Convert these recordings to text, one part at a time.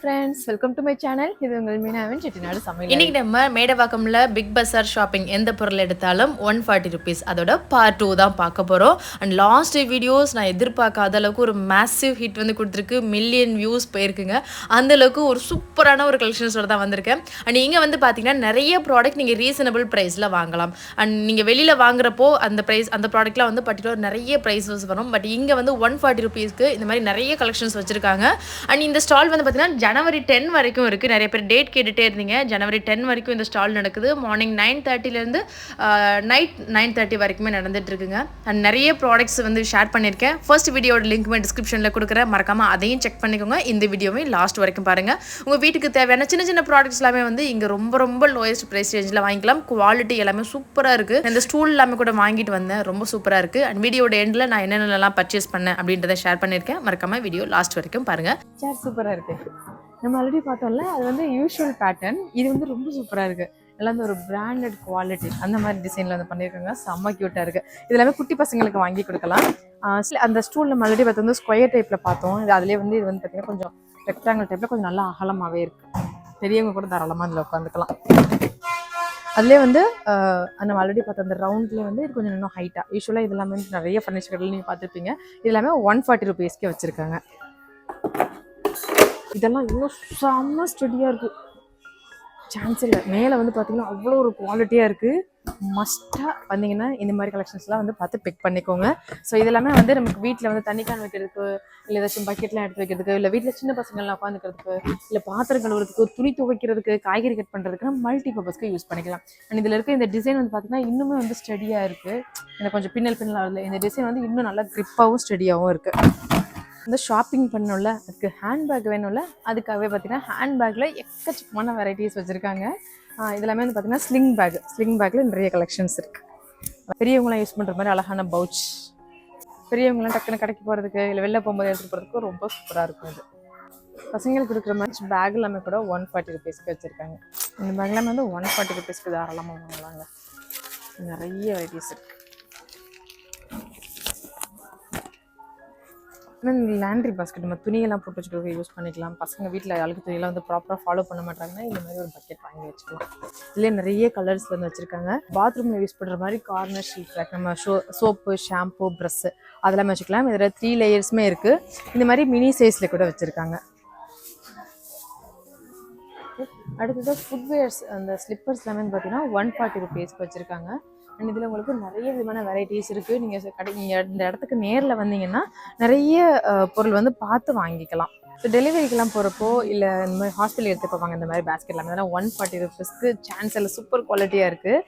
Friends welcome to my channel இது உங்கள் மீனாவின் செட்டிநாடு சமையல் இன்னைக்கு நம்ம மேடவாக்கம்ல பிக் பஸார் ஷாப்பிங் எந்த பொருள் எடுத்தாலும் ஒன் ஃபார்ட்டி ருபீஸ் அதோட பார்ட் டூ தான் பார்க்க போகிறோம் அண்ட் லாஸ்ட் வீடியோஸ் நான் எதிர்பார்க்காத அளவுக்கு ஒரு மேசிவ் ஹிட் வந்து கொடுத்துருக்கு. மில்லியன் வியூஸ் போயிருக்குங்க. அந்த அளவுக்கு ஒரு சூப்பரான ஒரு கலெக்ஷன்ஸோட தான் வந்திருக்கேன். அண்ட் இங்கே வந்து பார்த்தீங்கன்னா நிறைய ப்ராடக்ட் நீங்கள் ரீசனபிள் ப்ரைஸில் வாங்கலாம். அண்ட் நீங்கள் வெளியில் வாங்குறப்போ அந்த ப்ரைஸ் அந்த ப்ராடக்ட்லாம் வந்து பர்டிகுலர் நிறைய ப்ரைஸஸ் வரும். பட் இங்கே வந்து ஒன் ஃபார்ட்டி ருபீஸ்க்கு இந்த மாதிரி நிறைய கலெக்ஷன்ஸ் வச்சுருக்காங்க. அண்ட் இந்த ஸ்டால் வந்து பார்த்தீங்கன்னா ஜனவரி டென் வரைக்கும் இருக்குது நிறைய பேர் டேட் கேட்டுகிட்டே இருந்தீங்க. ஜனவரி டென் வரைக்கும் இந்த ஸ்டால் நடக்குது. மார்னிங் நைன் தேர்ட்டிலேருந்து நைட் நைன் தேர்ட்டி வரைக்குமே நடந்துகிட்ருக்குங்க அண்ட் நிறைய ப்ராடக்ட்ஸ் வந்து ஷேர் பண்ணியிருக்கேன். ஃபர்ஸ்ட் வீடியோட லிங்க்குமே டிஸ்கிரிப்ஷனில் கொடுக்குறேன். மறக்காமல் அதையும் செக் பண்ணிக்கோங்க. இந்த வீடியோவையும் லாஸ்ட் வரைக்கும் பாருங்கள் உங்கள் வீட்டுக்கு தேவையான சின்ன சின்ன ப்ராடக்ட்ஸ் எல்லாமே வந்து இங்கே ரொம்ப ரொம்ப லோயஸ்ட் ப்ரைஸ் ரேஞ்சில் வாங்கிக்கலாம். குவாலிட்டி எல்லாமே சூப்பராக இருக்குது இந்த ஸ்டூல் எல்லாமே கூட வாங்கிட்டு வந்தேன். ரொம்ப சூப்பராக இருக்குது அண்ட் வீடியோட எண்டில் நான் என்னென்னலாம் பர்ச்சேஸ் பண்ணேன் அப்படின்றத ஷேர் பண்ணியிருக்கேன். மறக்காமல் வீடியோ லாஸ்ட் வரைக்கும் பாருங்கள் சேர் சூப்பராக இருக்குது நம்ம ஆல்ரெடி பார்த்தோம்ல அது வந்து யூஷுவல் பேட்டர்ன் இது வந்து ரொம்ப சூப்பராக இருக்குது எல்லாம் வந்து ஒரு பிராண்டட் குவாலிட்டி அந்த மாதிரி டிசைனில் வந்து பண்ணியிருக்காங்க. செம்ம க்யூட்டாக இருக்குது இது எல்லாமே குட்டி பசங்களுக்கு வாங்கி கொடுக்கலாம். சில- அந்த ஸ்டூல் நம்ம ஆல்ரெடி பார்த்து வந்து ஸ்கொயர் டைப்பில் பார்த்தோம். இது அதுலேயே வந்து இது வந்து பார்த்தீங்கன்னா கொஞ்சம் ரெக்டாங்கிள் டைப்பில் கொஞ்சம் நல்லா அகலமாகவே இருக்குது பெரியவங்க கூட தாராளமாக அதில் உட்காந்துக்கலாம் அதுலேயே வந்து நம்ம ஆல்ரெடி பார்த்த அந்த ரவுண்ட்லேயே வந்து இது கொஞ்சம் இன்னும் ஹைட்டாக யூஸ்வலாக இது எல்லாமே வந்து நிறைய ஃபர்னிச்சர் கடையில் நீங்கள் பார்த்துருப்பீங்க. இது எல்லாமே ஒன் ஃபார்ட்டி ருபீஸ்க்கே வச்சுருக்காங்க. இதெல்லாம் இன்னும் செம்ம ஸ்டடியாக இருக்குது சான்ஸ் இல்லை. மேலே வந்து பார்த்திங்கன்னா அவ்வளோ ஒரு குவாலிட்டியாக இருக்குது மஸ்ட்டாக வந்தீங்கன்னா இந்த மாதிரி கலெக்ஷன்ஸ்லாம் வந்து பார்த்து பிக் பண்ணிக்கோங்க. ஸோ இதெல்லாமே வந்து நமக்கு வீட்டில் வந்து தண்ணி கேன் வைக்கிறதுக்கு இல்லை ஏதாச்சும் பக்கெட்லாம் எடுத்து வைக்கிறதுக்கு இல்லை வீட்டில் சின்ன பசங்கள்லாம் உட்காந்துக்கிறதுக்கு இல்லை பாத்திரம் கழுவுறதுக்கு துணி துவைக்கிறதுக்கு காய்கறி கட் பண்ணுறதுக்கு மல்டி பர்பஸ்க்கு யூஸ் பண்ணிக்கலாம். அண்ட் இதில் இருக்க இந்த டிசைன் வந்து பார்த்தீங்கன்னா இன்னுமே வந்து ஸ்டடியாக இருக்குது எனக்கு கொஞ்சம் பின்னல் பின்னலாக இல்லை இந்த டிசைன் வந்து இன்னும் நல்லா க்ரிப்பாகவும் ஸ்டடியாகவும் இருக்குது இந்த ஷாப்பிங் பண்ணணும்ல அதுக்கு ஹேண்ட்பேக் வேணும்ல அதுக்காகவே பார்த்தீங்கன்னா ஹேண்ட்பேக்கில் எக்கச்சக்கமான வெரைட்டிஸ் வச்சுருக்காங்க. இதெல்லாமே வந்து பார்த்தீங்கன்னா ஸ்லிங் பேக் ஸ்லிங் பேக்கில் நிறைய கலெக்ஷன்ஸ் இருக்குது பெரியவங்களாம் யூஸ் பண்ணுற மாதிரி அழகான பவுச் பெரியவங்களாம் டக்குன்னு கடைக்கு போகிறதுக்கு இல்லை வெளில போகும்போது எடுத்துகிட்டு போகிறதுக்கு ரொம்ப சூப்பராக இருக்கும் இது பசங்களுக்கு கொடுக்குற மாதிரி பேக் எல்லாமே கூட ஒன் ஃபார்ட்டி ருபீஸ்க்கு வச்சுருக்காங்க. இந்த பேக் எல்லாமே வந்து ஒன் ஃபார்ட்டி ருபீஸ்க்கு தாராளமாக வாங்கலாங்க. நிறைய வெரைட்டிஸ் இருக்குது இந்த லேண்ட்ரி பாஸ்கெட் நம்ம துணியெல்லாம் போட்டு வச்சுக்கிறதுக்கு யூஸ் பண்ணிக்கலாம். பசங்க வீட்டில் அழுக்கு துணியெல்லாம் வந்து ப்ராப்பராக ஃபாலோ பண்ண மாட்டாங்கன்னா இந்த மாதிரி ஒரு பக்கெட் வாங்கி வச்சுக்கலாம். இதுலேயே நிறைய கலர்ஸில் வந்து வச்சுருக்காங்க. பாத்ரூமில் யூஸ் பண்ணுற மாதிரி கார்னர் ஷீட் ரேக் நம்ம ஷோ சோப்பு ஷாம்பு ப்ரஷ்ஷு அதெல்லாமே வச்சுக்கலாம். இதில் த்ரீ லேயர்ஸுமே இருக்குது இந்த மாதிரி மினி சைஸில் கூட வச்சுருக்காங்க. அடுத்தது ஃபுட்வேர்ஸ் அந்த ஸ்லிப்பர்ஸ் எல்லாமே பார்த்தீங்கன்னா ஒன் ஃபார்ட்டி ருபீஸ்க்கு வச்சுருக்காங்க. அண்ட் இதில் உங்களுக்கு நிறைய விதமான வெரைட்டிஸ் இருக்குது நீங்கள் கடை நீங்கள் இந்த இடத்துக்கு நேரில் வந்தீங்கன்னா நிறைய பொருள் வந்து பார்த்து வாங்கிக்கலாம். ஸோ டெலிவரிக்கெலாம் போகிறப்போ இல்லை இந்த மாதிரி ஹாஸ்பிட்டல் எடுத்து போவாங்க இந்த மாதிரி பேஸ்கெட் எல்லாமே. அதெல்லாம் ஒன் ஃபார்ட்டி ருபீஸ்க்கு சான்ஸ் எல்லாம் சூப்பர் குவாலிட்டியாக இருக்குது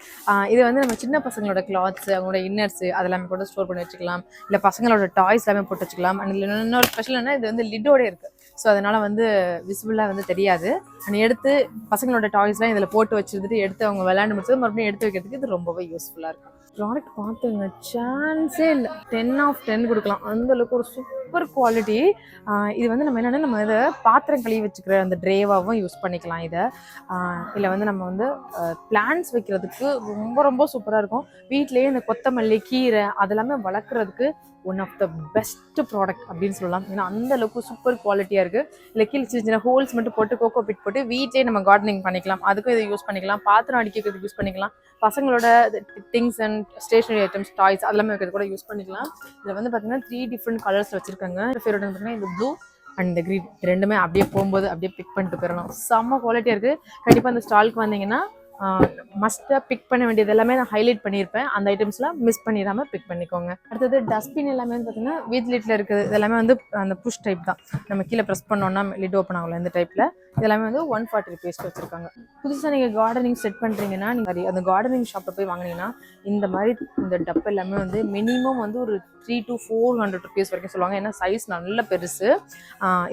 இது வந்து நம்ம சின்ன பசங்களோட கிளாத்ஸ் அவங்களோட இன்னர்ஸு அதெல்லாமே கூட ஸ்டோர் பண்ணி வச்சுக்கலாம். இல்லை பசங்களோட டாய்ஸ் எல்லாமே போட்டு வச்சுக்கலாம். அண்ட் இதில் இன்னொரு ஸ்பெஷல் என்ன இது வந்து லிட்டோடே இருக்குது ஸோ அதனால் வந்து விசிபிளாக வந்து தெரியாது. அண்ட் எடுத்து பசங்களோட டாய்ஸ்லாம் இதில் போட்டு வச்சுருந்துட்டு எடுத்து அவங்க விளையாண்டு முடிச்சது மறுபடியும் எடுத்து வைக்கிறதுக்கு இது ரொம்பவே யூஸ்ஃபுல்லாக இருக்கும். ப்ராடக்ட் பார்த்துங்க. சான்ஸே இல்லை. டென் ஆஃப் டென் கொடுக்கலாம். அந்த அளவுக்கு ஒரு சூப்பர் சூப்பர் குவாலிட்டி இது வந்து நம்ம என்னென்னா நம்ம இதை பாத்திரம் கழுவி வச்சுக்கிற அந்த ட்ரேவாகவும் யூஸ் பண்ணிக்கலாம் இதை. இல்லை வந்து நம்ம வந்து பிளான்ஸ் வைக்கிறதுக்கு ரொம்ப ரொம்ப சூப்பராக இருக்கும். வீட்டிலேயே இந்த கொத்தமல்லி கீரை அதெல்லாமே வளர்க்குறதுக்கு one of the best product அப்படின்னு சொல்லலாம். ஏன்னா அந்த அளவுக்கு சூப்பர் குவாலிட்டியாக இருக்குது இல்லை கீழே சின்ன சின்ன ஹோல்ஸ் மட்டும் போட்டு கோகோ பிட் போட்டு வீட்டிலே நம்ம கார்டனிங் பண்ணிக்கலாம். அதுக்கும் இதை யூஸ் பண்ணிக்கலாம். பாத்திரம் அடிக்கிறதுக்கு யூஸ் பண்ணிக்கலாம். பசங்களோட things and stationery items toys அதெல்லாமே வைக்கிறது கூட யூஸ் பண்ணிக்கலாம். இதில் வந்து பார்த்தீங்கன்னா த்ரீ டிஃப்ரெண்ட் கலர்ஸ் வச்சுருக்காங்க. ஃபேவரட் பார்த்தீங்கன்னா இந்த ப்ளூ அண்ட் இந்த க்ரீன் ரெண்டுமே அப்படியே போகும்போது அப்படியே பிக் பண்ணிட்டு போயிடணும் செம்ம குவாலிட்டியாக இருக்குது கண்டிப்பாக அந்த ஸ்டாலுக்கு வந்தீங்கன்னா மஸ்ட்டாக பிக் பண்ண வேண்டியது எல்லாமே நான் ஹைலைட் பண்ணியிருப்பேன். அந்த ஐட்டம்ஸ்லாம் மிஸ் பண்ணிடாமல் பிக் பண்ணிக்கோங்க. அடுத்தது டஸ்ட்பின் எல்லாமே வந்து பார்த்தீங்கன்னா வீட் லிட்டில் இருக்குது. இதெல்லாமே வந்து அந்த புஷ் டைப் தான். நம்ம கீழே ப்ரெஸ் பண்ணோன்னா லிட் ஓப்பன் ஆகல இந்த டைப்பில் இதெல்லாமே வந்து ஒன் ஃபார்ட்டி ருபீஸ்க்கு வச்சுருக்காங்க. புதுசாக நீங்கள் கார்டனிங் செட் பண்ணுறீங்கன்னா நீங்கள் அந்த கார்டனிங் ஷாப்பில் போய் வாங்கினீங்கன்னா இந்த மாதிரி இந்த டப் எல்லாமே வந்து மினிமம் வந்து ஒரு three to four hundred rupees வரைக்கும் சொல்லுவாங்க. ஏன்னா சைஸ் நல்ல பெருசு.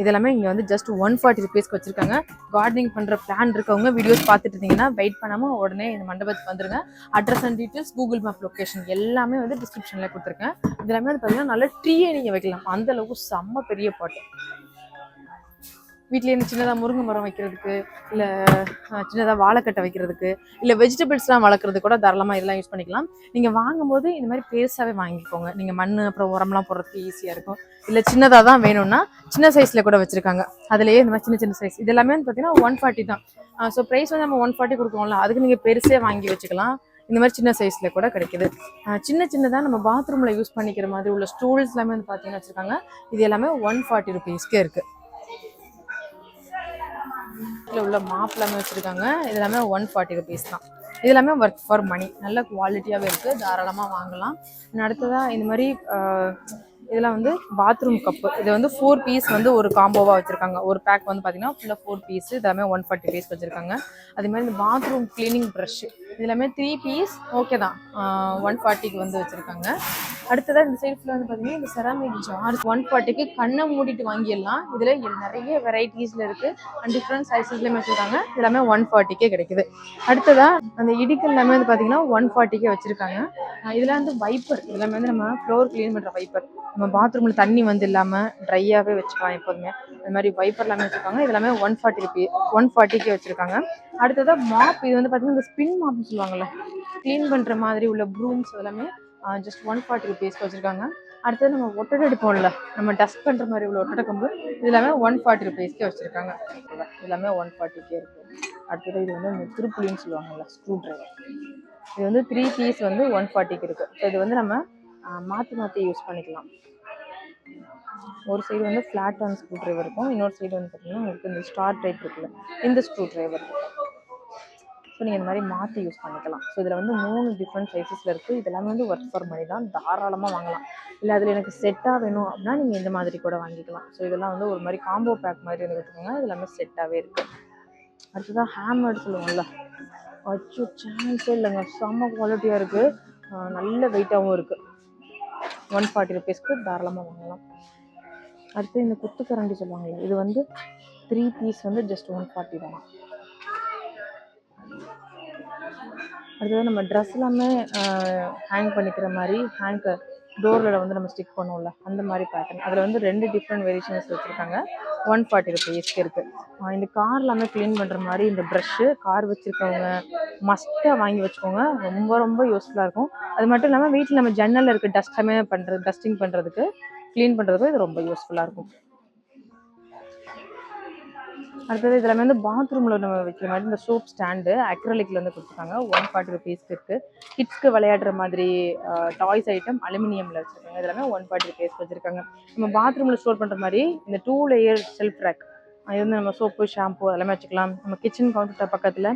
இதெல்லாமே இங்கே வந்து ஜஸ்ட் ஒன் ஃபார்ட்டி ருபீஸ்க்கு வச்சுருக்காங்க. கார்டனிங் பண்ணுற பிளான் இருக்கவங்க வீடியோஸ் பார்த்துட்டு இருந்தீங்கன்னா வெயிட் பண்ணாமல் உடனே இந்த மண்டபத்துக்கு வந்துருங்க. Address and details Google map location எல்லாமே வந்து டிஸ்கிரிப்ஷனில் கொடுத்துருக்கேன். இது எல்லாமே வந்து பார்த்தீங்கன்னா நல்ல ட்ரீயை நீங்கள் வைக்கலாம். அந்த அளவுக்கு செம்ம பெரிய பாட்டு வீட்லயே சின்னதாக முருங்கை மரம் வைக்கிறதுக்கு இல்லை சின்னதாக வாழைக்கட்டை வைக்கிறதுக்கு இல்லை வெஜிடபிள்ஸ்லாம் வளர்க்குறது கூட தாராளமாக இதெல்லாம் யூஸ் பண்ணிக்கலாம். நீங்கள் வாங்கும்போது இந்த மாதிரி பெருசாகவே வாங்கிக்கோங்க. நீங்கள் மண் அப்புறம் உரம்லாம் போடுறதுக்கு ஈஸியாக இருக்கும். இல்லை சின்னதாக தான் வேணும்னா சின்ன சைஸில் கூட வச்சுருக்காங்க. அதுலேயே இந்த மாதிரி சின்ன சின்ன சைஸ் இது எல்லாமே வந்து பார்த்தீங்கன்னா ஒன் ஃபார்ட்டி தான். ஸோ ப்ரைஸ் வந்து நம்ம ஒன் ஃபார்ட்டி கொடுக்குறோம்ல அதுக்கு நீங்கள் பெருசே வாங்கி வச்சுக்கலாம். இந்த மாதிரி சின்ன சைஸில் கூட கிடைக்குது. சின்ன சின்னதாக நம்ம பாத்ரூமில் யூஸ் பண்ணிக்கிற மாதிரி உள்ள ஸ்டூல்ஸ் எல்லாமே வந்து பார்த்தீங்கன்னா வச்சுருக்காங்க இது எல்லாமே ஒன் ஃபார்ட்டி ருபீஸ்க்கே இருக்குது பக்கத்தில் உள்ள மாப் எல்லாமே வச்சுருக்காங்க. இது எல்லாமே ஒன் ஃபார்ட்டி ருபீஸ் தான். இது எல்லாமே ஒர்க் ஃபார் மணி நல்ல குவாலிட்டியாகவே இருக்குது தாராளமாக வாங்கலாம். இன்னும் அடுத்ததாக இந்த மாதிரி இதெல்லாம் வந்து பாத்ரூம் கப்பு இது வந்து ஃபோர் பீஸ் வந்து ஒரு காம்போவாக வச்சுருக்காங்க. ஒரு பேக் வந்து பார்த்தீங்கன்னா ஃபுல்லாக ஃபோர் பீஸ் இதெல்லாமே ஒன் ஃபார்ட்டி பீஸ் வச்சுருக்காங்க. அதே மாதிரி இந்த பாத்ரூம் க்ளீனிங் ப்ரஷ் இது எல்லாமே த்ரீ பீஸ் ஓகே தான். ஒன் ஃபார்ட்டிக்கு வந்து வச்சுருக்காங்க. அடுத்ததாக இந்த சைடு ஃபுல்லாக வந்து பார்த்தீங்கன்னா இந்த செராமிக் ஜார் ஒன் ஃபார்ட்டிக்கு கண்ணை மூடிட்டு வாங்கிடலாம். இதில் நிறைய வெரைட்டிஸில் இருக்குது அண்ட் டிஃப்ரெண்ட் சைஸஸ்லேயுமே வச்சுருக்காங்க எல்லாமே ஒன் ஃபார்ட்டிக்கே கிடைக்குது. அடுத்ததாக அந்த இடிக்கல் எல்லாமே வந்து பார்த்தீங்கன்னா ஒன் ஃபார்ட்டிக்கே வச்சுருக்காங்க. இதில் வந்து வைப்பர் இதெல்லாமே வந்து நம்ம ஃப்ளோர் க்ளீன் பண்ணுற வைப்பர் நம்ம பாத்ரூமில் தண்ணி வந்து இல்லாமல் ட்ரையாகவே வச்சுக்கலாம் எப்போதுமே. அது மாதிரி வைப்பர் எல்லாமே வச்சுருக்காங்க. இது எல்லாமே ஒன் ஃபார்ட்டி ருபி ஒன் ஃபார்ட்டிக்கே வச்சுருக்காங்க. அடுத்ததாக மாப் இது வந்து பார்த்தீங்கன்னா இந்த ஸ்பின் மாப்னு சொல்லுவாங்கல்ல. க்ளீன் பண்ணுற மாதிரி உள்ள ப்ரூம்ஸ் எல்லாமே ஜஸ்ட் ஒன் ஃபார்ட்டி ருபீஸ்க்கு வச்சுருக்காங்க. அடுத்தது நம்ம ஒட்டடை அடிப்போம்ல நம்ம டஸ்ட் பண்ணுற மாதிரி உள்ள ஒட்டடை கம்பு இது எல்லாமே ஒன் ஃபார்ட்டி ருபீஸ்க்கே வச்சுருக்காங்க. எல்லாமே ஒன் ஃபார்ட்டிக்கே இருக்குது அடுத்தது இது வந்து இந்த சொல்லுவாங்கல்ல ஸ்க்ரூ ட்ரைவர் இது வந்து த்ரீ பீஸ் வந்து ஒன் ஃபார்ட்டிக்கு இருக்குது ஸோ இது வந்து நம்ம மாற்றி மாற்றி யூஸ் பண்ணிக்கலாம். ஒரு சைடு வந்து ஃப்ளாட் ஆன் ஸ்க்ரூ ட்ரைவர் இருக்கும். இன்னொரு சைடு வந்து பார்த்தீங்கன்னா உங்களுக்கு இந்த ஸ்டார் டைப் இருக்குல்ல இந்த ஸ்க்ரூ ட்ரைவர் ஸோ நீங்கள் இந்த மாதிரி மாற்றி யூஸ் பண்ணிக்கலாம். ஸோ இதில் வந்து மூணு டிஃப்ரெண்ட் சைஸஸில் இருக்குது இதெல்லாமே வந்து ஒர்க் ஃபார் மணி தான். தாராளமாக வாங்கலாம். இல்லை அதில் எனக்கு செட்டாக வேணும் அப்படின்னா நீங்கள் இந்த மாதிரி கூட வாங்கிக்கலாம். ஸோ இதெல்லாம் வந்து ஒரு மாதிரி காம்போ பேக் மாதிரி வந்து வச்சுக்கோங்க இது எல்லாமே செட்டாகவே இருக்குது அடுத்ததாக ஹேமர்டு சொல்லுவோம்ல. அச்சோ சான்ஸே இல்லைங்க. செம்ம குவாலிட்டியாக இருக்குது நல்ல வெயிட்டாகவும் இருக்குது ஒன் ஃபார்ட்டி ருபீஸ்க்கு தாராளமாக வாங்கலாம். அடுத்து இந்த குத்து கரண்டி சொல்லுவாங்கல்ல இது வந்து த்ரீ பீஸ் வந்து ஜஸ்ட் ஒன் ஃபார்ட்டி தான்? அடுத்தது நம்ம ட்ரெஸ் எல்லாமே ஹேங் பண்ணிக்கிற மாதிரி ஹேங்கர் டோரில் வந்து நம்ம ஸ்டிக் பண்ணுவோம்ல அந்த மாதிரி பேட்டர்ன் அதில் வந்து ரெண்டு டிஃப்ரெண்ட் வேரியேஷன்ஸ் வச்சுருக்காங்க. ஒன் ஃபார்ட்டி ருபீஸ்க்கு இருக்குது இந்த கார் எல்லாமே க்ளீன் பண்ணுற மாதிரி இந்த ப்ரஷ்ஷு கார் வச்சுருக்கவங்க மஸ்ட்டாக வாங்கி வச்சுக்கோங்க. ரொம்ப ரொம்ப யூஸ்ஃபுல்லாக இருக்கும். அது மட்டும் இல்லாமல் வீட்டில் நம்ம ஜன்னலில் இருக்க டஸ்ட் எல்லாமே பண்ணுறது டஸ்டிங் பண்ணுறதுக்கு க்ளீன் பண்ணுறதுக்கு இது ரொம்ப யூஸ்ஃபுல்லாக இருக்கும். அடுத்தது இதில் வந்து பாத்ரூமில் நம்ம வைக்கிற மாதிரி இந்த சோப் ஸ்டாண்டு அக்ரலிக்கில் வந்து கொடுத்துருக்காங்க. ஒன் ஃபார்ட்டி ருபீஸ்க்கு இருக்குது கிட்ஸ்க்கு விளையாடுற மாதிரி டாய்ஸ் ஐட்டம் அலுமினியமில் வச்சுருக்காங்க. இதெல்லாமே ஒன் ஃபார்ட்டி ருபீஸ் வச்சுருக்காங்க. நம்ம பாத்ரூமில் ஸ்டோர் பண்ணுற மாதிரி இந்த டூ லேயர் செல்ஃப் ரேக் இது வந்து நம்ம சோப்பு ஷாம்பு அதெல்லாமே வச்சுக்கலாம். நம்ம கிச்சன் கவுண்டர் பக்கத்தில்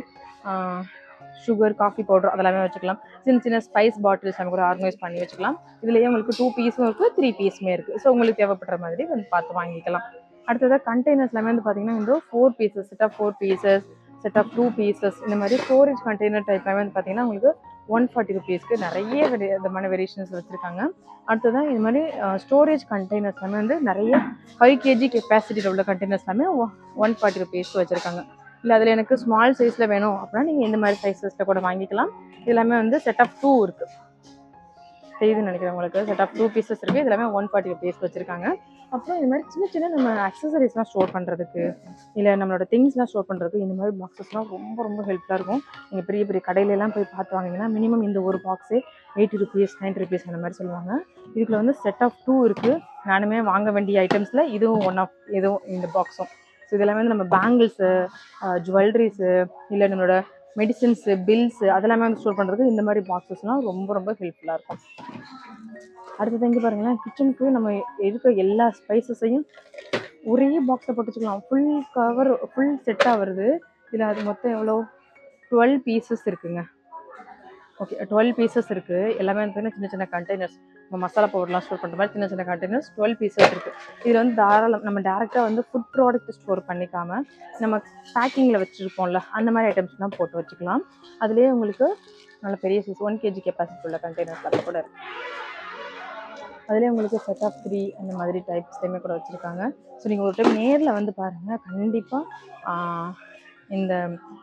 சுகர் காஃபி பவுடர் அதெல்லாமே வச்சுக்கலாம். சின்ன சின்ன ஸ்பைஸ் பாட்டில்ஸ் நம்ம கூட ஆர்கனைஸ் பண்ணி வச்சுக்கலாம். இதுலேயே உங்களுக்கு டூ பீஸும் இருக்குது த்ரீ பீஸுமே இருக்குது ஸோ உங்களுக்கு தேவைப்படுற மாதிரி வந்து பார்த்து வாங்கிக்கலாம். அடுத்ததாக கண்டெய்னர்ஸ் எல்லாமே வந்து பார்த்தீங்கன்னா இந்த four pieces set of four pieces set of two pieces இந்த மாதிரி ஸ்டோரேஜ் கண்டெய்னர் டைப்லாமே வந்து பார்த்தீங்கன்னா உங்களுக்கு ஒன் ஃபார்ட்டி ருபீஸ்க்கு நிறைய வெரி விதமான வேரியேஷன்ஸ் வச்சுருக்காங்க. அடுத்ததான் இது மாதிரி ஸ்டோரேஜ் கண்டெய்னர்ஸ் எல்லாமே வந்து நிறைய ஃபைவ் கேஜி கெப்பாசிட்டியில் உள்ள கண்டெய்னர்ஸ் எல்லாமே ஒன் ஃபார்ட்டி ருபீஸ்க்கு வச்சுருக்காங்க. இல்லை அதில் எனக்கு ஸ்மால் சைஸில் வேணும் அப்படின்னா நீங்கள் இந்த மாதிரி சைஸஸில் கூட வாங்கிக்கலாம். இது எல்லாமே வந்து செட் ஆஃப் டூ இருக்குது செய்து நினைக்கிறேன் உங்களுக்கு. செட் ஆஃப் டூ பீசஸ் இருக்குது இதெல்லாமே ஒன் ஃபார்ட்டி ருபீஸ்க்கு வச்சுருக்காங்க. அப்புறம் இந்த மாதிரி சின்ன சின்ன நம்ம அக்சசரிஸ்லாம் ஸ்டோர் பண்ணுறதுக்கு இல்லை நம்மளோட திங்ஸ்லாம் ஸ்டோர் பண்ணுறதுக்கு இந்த மாதிரி பாக்ஸஸ்லாம் ரொம்ப ரொம்ப ஹெல்ப்ஃபுல்லாக இருக்கும். நீங்கள் பெரிய பெரிய கடையிலலாம் போய் பார்த்து வாங்கினீங்கன்னா மினிமம் இந்த ஒரு பாக்ஸே எயிட்டி ருபீஸ் நைன்ட்டி ருபீஸ் அந்த மாதிரி சொல்லுவாங்க. இதுக்குள்ள வந்து செட் ஆஃப் டூ இருக்குது நானுமே வாங்க வேண்டிய ஐட்டம்ஸில் இதுவும் ஒன் ஆஃப் இதுவும் இந்த பாக்ஸும் ஸோ இதெல்லாமே வந்து நம்ம பேங்கிள்ஸு ஜுவல்லரிஸு இல்லை நம்மளோட மெடிசின்ஸு பில்ஸு அதெல்லாமே வந்து ஸ்டோர் பண்ணுறதுக்கு இந்த மாதிரி பாக்ஸஸ்லாம் ரொம்ப ரொம்ப ஹெல்ப்ஃபுல்லாக இருக்கும். அடுத்தது இங்கே பாருங்களேன் கிச்சனுக்கு நம்ம இருக்க எல்லா ஸ்பைசஸையும் ஒரே பாக்ஸில் போட்டு வச்சுக்கலாம். ஃபுல் கவர் ஃபுல் செட்டாக வருது. இதில் அது மொத்தம் எவ்வளோ டுவெல் பீசஸ் இருக்குங்க. ஓகே டுவெல் பீசஸ் இருக்குது எல்லாமே வந்து சின்ன சின்ன கண்டெய்னர்ஸ் நம்ம மசாலா பவுடர்லாம் ஸ்டோர் பண்ணுற மாதிரி சின்ன சின்ன கண்டெய்னர்ஸ் டுவெல் பீசஸ் இருக்குது இதில் வந்து தாராளம் நம்ம டேரெக்டாக வந்து ஃபுட் ப்ராடக்ட் ஸ்டோர் பண்ணிக்காம நம்ம பேக்கிங்கில் வச்சுருப்போம்ல அந்த மாதிரி ஐட்டம்ஸ்லாம் போட்டு வச்சுக்கலாம். அதுலேயே உங்களுக்கு நல்ல பெரிய சைஸ் ஒன் கேஜி கெப்பாசிட்டி உள்ள கண்டெய்னர்ஸ் அது கூட இருக்குது அதுலேயே உங்களுக்கு செட் ஆஃப் த்ரீ அந்த மாதிரி டைப்ஸ்லேயுமே கூட வச்சுருக்காங்க. ஸோ நீங்கள் ஒரு டைம் நேரில் வந்து பாருங்கள் கண்டிப்பாக இந்த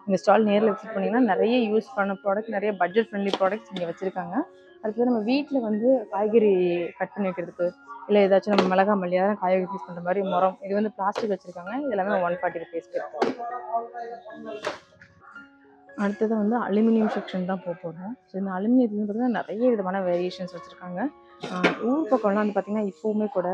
இந்த ஸ்டால் நேரில் விசிட் பண்ணிங்கன்னா நிறைய யூஸ் பண்ண ப்ராடக்ட் நிறைய பட்ஜெட் ஃப்ரெண்ட்லி ப்ராடக்ட்ஸ் இங்கே வச்சுருக்காங்க. அடுத்தது நம்ம வீட்டில் வந்து காய்கறி கட் பண்ணி வைக்கிறதுக்கு இல்லை ஏதாச்சும் நம்ம மிளகா மல்லியாக காய்கறி யூஸ் பண்ணுற மாதிரி மரம் இது வந்து பிளாஸ்டிக் வச்சுருக்காங்க. இது எல்லாமே ஒன் ஃபார்ட்டி ருபீஸ் அடுத்தது வந்து அலுமினியம் செக்ஷன் தான் போக போகிறோம் ஸோ இந்த அலுமினியத்துலேருந்து பார்த்தீங்கன்னா நிறைய விதமான வேரியேஷன்ஸ் வச்சுருக்காங்க. ஊர் பக்கம்லாம் வந்து பார்த்திங்கன்னா இப்போவுமே கூட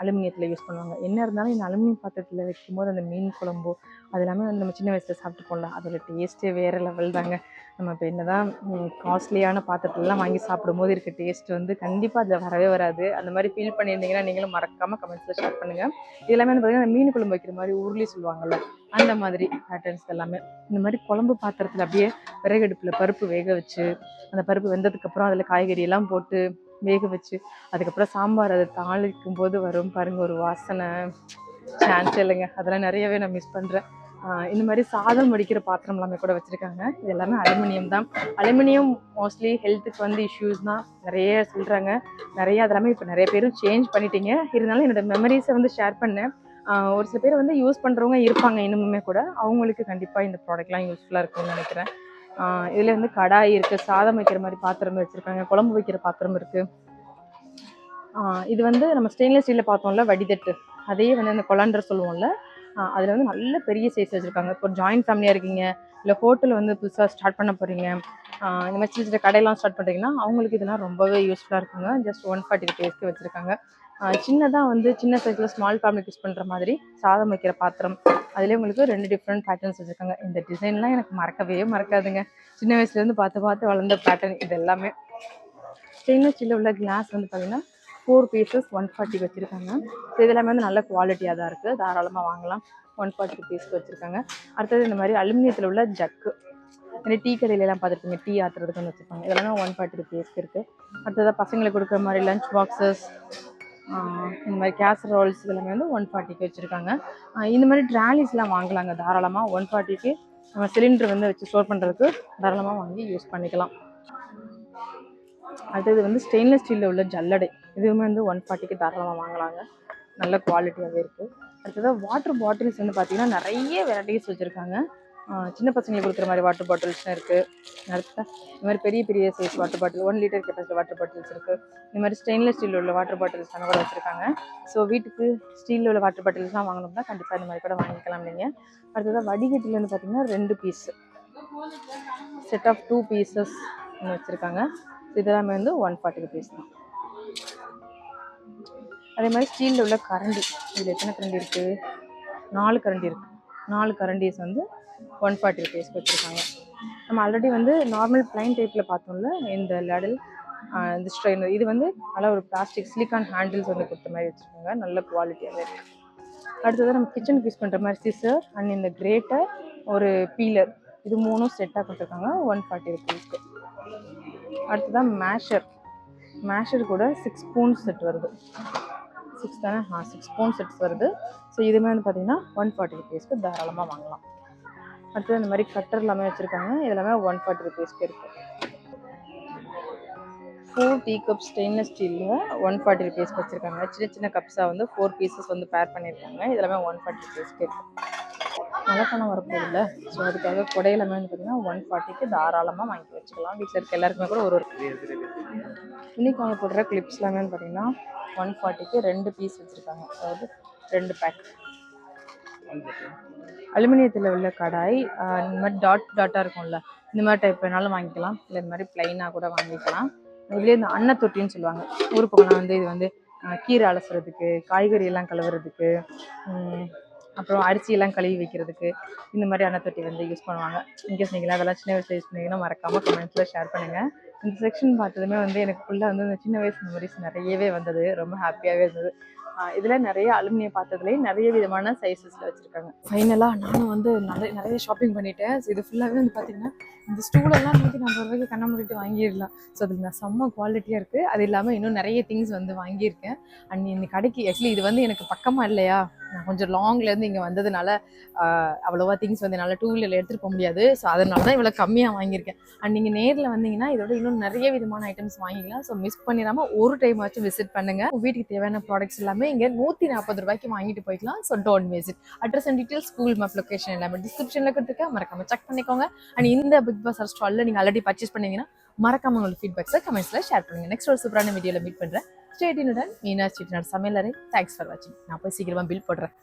அலுமினியத்தில் யூஸ் பண்ணுவாங்க. என்ன இருந்தாலும் இந்த அலுமினியம் பாத்திரத்தில் வைக்கும்போது அந்த மீன் குழம்போ அது எல்லாமே வந்து நம்ம சின்ன வயசில் சாப்பிட்டுப்போம்ல அதோட டேஸ்ட்டே வேறு லெவல் தாங்க. நம்ம இப்போ என்ன தான் காஸ்ட்லியான பாத்திரத்துலலாம் வாங்கி சாப்பிடும்போது இருக்க டேஸ்ட் வந்து கண்டிப்பாக அதில் வரவே வராது. அந்த மாதிரி ஃபீல் பண்ணியிருந்தீங்கன்னா நீங்களும் மறக்காமல் கமெண்ட்ஸில் ஷேர் பண்ணுங்கள் இது எல்லாமே வந்து பார்த்திங்கன்னா மீன் குழம்பு வைக்கிற மாதிரி உருளி சொல்லுவாங்கள்ல அந்த மாதிரி பேட்டர்ன்ஸ் எல்லாமே. இந்த மாதிரி குழம்பு பாத்திரத்தில் அப்படியே விறகடுப்பில் பருப்பு வேக வச்சு அந்த பருப்பு வெந்ததுக்கப்புறம் அதில் காய்கறி எல்லாம் போட்டு வேக வச்சு அதுக்கப்புறம் சாம்பார் அதை தாளிக்கும் போது வரும் பாருங்க ஒரு வாசனை. சான்ஸ் இல்லைங்க. அதெல்லாம் நிறையவே நான் மிஸ் பண்ணுறேன் இந்த மாதிரி சாதம் வடிக்கிற பாத்திரம் எல்லாமே கூட வச்சுருக்காங்க. இது எல்லாமே அலுமினியம் தான். அலுமினியம் மோஸ்ட்லி ஹெல்த்துக்கு வந்து இஷ்யூஸ் தான். நிறைய சொல்கிறாங்க நிறைய அதெல்லாமே இப்போ நிறைய பேரும் சேஞ்ச் பண்ணிட்டீங்க. இருந்தாலும் என்னோட மெமரிஸை வந்து ஷேர் பண்ணேன். ஒரு சில பேர் வந்து யூஸ் பண்ணுறவங்க இருப்பாங்க இன்னுமுமே கூட. அவங்களுக்கு கண்டிப்பாக இந்த ப்ராடக்ட்லாம் யூஸ்ஃபுல்லாக இருக்கும்னு நினைக்கிறேன். இதில் வந்து கடாய் இருக்குது சாதம் வைக்கிற மாதிரி பாத்திரம் வச்சுருக்காங்க குழம்பு வைக்கிற பாத்திரம் இருக்குது இது வந்து நம்ம ஸ்டெயின்லெஸ் ஸ்டீலில் பார்த்தோம்ல வடிதட்டு. அதையே வந்து அந்த கொலாண்டர் சொல்லுவோம்ல அதில் வந்து நல்ல பெரிய சைஸ் வச்சுருக்காங்க. இப்போ ஜாயின்ட் ஃபேமிலியாக இருக்கீங்க இல்லை ஹோட்டல் வந்து புதுசாக ஸ்டார்ட் பண்ண போகிறீங்க இந்த மாதிரி சின்ன சின்ன கடையெல்லாம் ஸ்டார்ட் பண்ணுறீங்கன்னா அவங்களுக்கு இதெல்லாம் ரொம்பவே யூஸ்ஃபுல்லாக இருக்குங்க. ஜஸ்ட் ஒன் ஃபார்ட்டி ருபீஸ்க்கு வச்சுருக்காங்க. சின்னதாக வந்து சின்ன சைஸில் ஸ்மால் ஃபேமிலிக்கு யூஸ் பண்ணுற மாதிரி சாதம் வைக்கிற பாத்திரம். அதுலேயே உங்களுக்கு ரெண்டு டிஃப்ரெண்ட் பேட்டர்ன்ஸ் வச்சுருக்காங்க. இந்த டிசைன்லாம் எனக்கு மறக்கவே மறக்காதுங்க. சின்ன வயசுலேருந்து பார்த்து பார்த்து வளர்ந்த பேட்டர்ன் இது எல்லாமே ஸ்டெயின்லெஸ் ஸ்டீலில் உள்ள கிளாஸ் வந்து பார்த்திங்கன்னா ஃபோர் பீசஸ் ஒன் ஃபார்ட்டி வச்சுருக்காங்க. ஸோ இதெல்லாமே வந்து நல்ல குவாலிட்டியாக தான் இருக்குது தாராளமாக வாங்கலாம். ஒன் ஃபார்ட்டி ருபீஸ்க்கு வச்சுருக்காங்க. அடுத்தது இந்த மாதிரி அலுமினியத்தில் உள்ள ஜக்கு இந்த டீ கடையிலலாம் பார்த்துருப்பீங்க. டீ ஆத்துறதுக்கு வந்து வச்சுருப்பாங்க. இதெல்லாம் ஒன் ஃபார்ட்டி ருபீஸ்க்கு இருக்குது அடுத்ததாக பசங்களுக்கு கொடுக்குற மாதிரி லஞ்ச் பாக்ஸஸ் இந்த மாதிரி கேசரோல்ஸ் இதெல்லாமே வந்து ஒன் ஃபார்ட்டிக்கு வச்சுருக்காங்க. இந்த மாதிரி ட்ராலிஸ்லாம் வாங்கலாங்க தாராளமாக ஒன் ஃபார்ட்டிக்கு நம்ம சிலிண்டர் வந்து வச்சு ஸ்டோர் பண்ணுறதுக்கு தாராளமாக வாங்கி யூஸ் பண்ணிக்கலாம். அடுத்தது வந்து ஸ்டெயின்லெஸ் ஸ்டீலில் உள்ள ஜல்லடை. இதுவுமே வந்து ஒன் ஃபார்ட்டிக்கு தாராளமாக வாங்கலாங்க. நல்ல குவாலிட்டியாகவே இருக்குது அடுத்தது வாட்டர் பாட்டில்ஸ் வந்து பார்த்திங்கன்னா நிறைய வெரைட்டிஸ் வச்சுருக்காங்க. சின்ன பசங்களுக்கு கொடுக்குற மாதிரி வாட்டர் பாட்டில்ஸ்லாம் இருக்குது அடுத்த இந்த மாதிரி பெரிய பெரிய size water bottle one litre capacity water bottles இருக்குது இந்த மாதிரி ஸ்டெயின்லெஸ் ஸ்டீல் உள்ள வாட்டர் பாட்டில்ஸ் கூட வச்சுருக்காங்க. ஸோ வீட்டுக்கு ஸ்டீலில் உள்ள வாட்டர் பாட்டில்ஸ்லாம் வாங்கணும்னா கண்டிப்பாக இந்த மாதிரி கூட வாங்கிக்கலாம் நீங்கள் அடுத்ததாக வடிகட்டில் வந்து பார்த்திங்கன்னா ரெண்டு piece set of two pieces வச்சுருக்காங்க. இதெல்லாமே வந்து ஒன் ஃபார்ட்டி ருபீஸ் தான். அதே மாதிரி ஸ்டீலில் உள்ள கரண்டி. இதில் எத்தனை கரண்டி இருக்குது நாலு கரண்டி இருக்குது நாலு கரண்டிஸ் வந்து ஒன் ஃபார்ட்டி ருபீஸ்க்கு வச்சுருக்காங்க நம்ம ஆல்ரெடி வந்து நார்மல் பிளைன் டைப்பில் பார்த்தோம்ல இந்த லெடல் இந்த ஸ்ட்ரெயினர் இது வந்து நல்லா ஒரு பிளாஸ்டிக் சிலிக்கான் ஹேண்டில்ஸ் வந்து கொடுத்த மாதிரி வச்சுருக்காங்க நல்ல குவாலிட்டியாகவே இருக்குது அடுத்தது நம்ம கிச்சனுக்கு யூஸ் பண்ணுற மாதிரி சிசர் அண்ட் இந்த கிரேட்டர் ஒரு பீலர் இது மூணும் செட்டாக கொடுத்துருக்காங்க ஒன் ஃபார்ட்டி ருபீஸ்க்கு அடுத்ததான் மேஷர் மேஷர் கூட சிக்ஸ் ஸ்பூன் செட் வருது. சிக்ஸ் தானே? ஆ சிக்ஸ் ஸ்பூன் செட்ஸ் வருது. ஸோ இதுமே வந்து பார்த்திங்கன்னா ஒன் ஃபார்ட்டி ருபீஸ்க்கு தாராளமாக வாங்கலாம். அடுத்தது இந்த மாதிரி கட்டர் எல்லாமே வச்சுருக்காங்க. இது எல்லாமே ஒன் ஃபார்ட்டி ருபீஸ்க்கு இருக்குது ஃபோர் டீ கப் ஸ்டெயின்லெஸ் ஸ்டீலில் ஒன் ஃபார்ட்டி ருபீஸ்க்கு வச்சுருக்காங்க. சின்ன சின்ன கப்ஸாக வந்து ஃபோர் பீசஸ் வந்து பேர் பண்ணியிருக்காங்க. இது எல்லாமே ஒன் ஃபார்ட்டி ருபீஸ்க்கு இருக்குது மழை பணம் வரப்போகுதுல்ல. ஸோ அதுக்காக குடையிலமே வந்து பார்த்தீங்கன்னா ஒன் ஃபார்ட்டிக்கு தாராளமாக வாங்கி வச்சுக்கலாம். வீட்டில் இருக்க எல்லாருக்குமே கூட ஒரு ஒரு துணிக்கு வாங்க போடுற கிளிப்ஸ் எல்லாமே வந்து பார்த்தீங்கன்னா ஒன் ஃபார்ட்டிக்கு ரெண்டு பீஸ் வச்சுருக்காங்க. அதாவது ரெண்டு பேக் அலுமினியத்தில் உள்ள கடாய் இந்த மாதிரி டாட் டாட்டாக இருக்கும்ல இந்த மாதிரி டைப் வேணாலும் வாங்கிக்கலாம். இல்லை இந்த மாதிரி ப்ளைனாக கூட வாங்கிக்கலாம். இதுலேயே இந்த அன்ன தொட்டின்னு சொல்லுவாங்க. ஊர் பக்கம்லாம் வந்து இது வந்து கீரை அலசுறதுக்கு காய்கறி எல்லாம் கழுவுறதுக்கு அப்புறம் அரிசியெல்லாம் கழுவி வைக்கிறதுக்கு இந்த மாதிரி அன்னத்தொட்டி வந்து யூஸ் பண்ணுவாங்க. இன்கேஸ் நீங்கள் அதெல்லாம் சின்ன வயசில் யூஸ் பண்ணீங்கன்னா மறக்காமல் கமெண்ட்ஸில் ஷேர் பண்ணுங்கள் இந்த செக்ஷன் பார்த்ததுமே வந்து எனக்கு ஃபுல்லாக வந்து இந்த சின்ன வயசு மெமரிஸ் நிறையவே வந்தது. ரொம்ப ஹாப்பியாகவே இருந்தது. இதில் நிறைய அலுமினியம் பாத்திரத்துலேயே நிறைய விதமான சைஸஸில் வச்சுருக்காங்க. ஃபைனலாக நானும் வந்து நிறைய நிறைய ஷாப்பிங் பண்ணிட்டேன். ஸோ இது ஃபுல்லாகவே வந்து பார்த்திங்கன்னா இந்த ஸ்டூலெல்லாம் நூற்றி நம்ம ரூபாய்க்கு கண்ண மூடிட்டு வாங்கிடலாம். ஸோ அதில் நான் செம்ம குவாலிட்டியாக இருக்குது அது இல்லாமல் இன்னும் நிறைய திங்ஸ் வந்து வாங்கியிருக்கேன். அண்ட் இந்த கடைக்கு ஆக்சுவலி இது வந்து எனக்கு பக்கமாக இல்லையா? நான் கொஞ்சம் லாங்லேருந்து இங்கே வந்ததுனால அவ்வளோவா திங்ஸ் வந்து என்னால் டூ வீலரில் எடுத்துகிட்டு போக முடியாது. ஸோ அதனால தான் இவ்வளோ கம்மியாக வாங்கியிருக்கேன். அண்ட் நீங்கள் நேரில் வந்தீங்கன்னா இதோட இன்னும் நிறைய விதமான ஐட்டம்ஸ் வாங்கிக்கலாம். ஸோ மிஸ் பண்ணிடாமல் ஒரு டைம் ஆச்சும் விசிட் பண்ணுங்கள் வீட்டுக்கு தேவையான ப்ராடக்ட்ஸ் எல்லாமே இங்கே நூற்றி நாற்பது ரூபாய்க்கு வாங்கிட்டு போய்க்கலாம். So don't visit address and details Google map location எல்லாமே டிஸ்கிரிப்ஷனில் கொடுத்துருக்கேன். மறக்காமல் செக் பண்ணிக்கோங்க. அண்ட் இந்த பிக் பாஸ் ஸ்டாலில் நீங்கள் ஆல்ரெடி பர்ச்சேஸ் பண்ணீங்கன்னா மறக்காம உங்களுக்கு ஃபீட்பேக்ஸை கமெண்ட்ஸில் ஷேர் பண்ணுங்க. நெக்ஸ்ட் ஒரு சூப்பரான வீடியோவில் மீட் பண்ணுறேன் ஸ்டேட்டினுடன் மீனாட்சி சமையல் சமையலறை. தேங்க்ஸ் ஃபார் வாட்சிங் நான் போய் சீக்கிரமாக பில் போடுறேன்.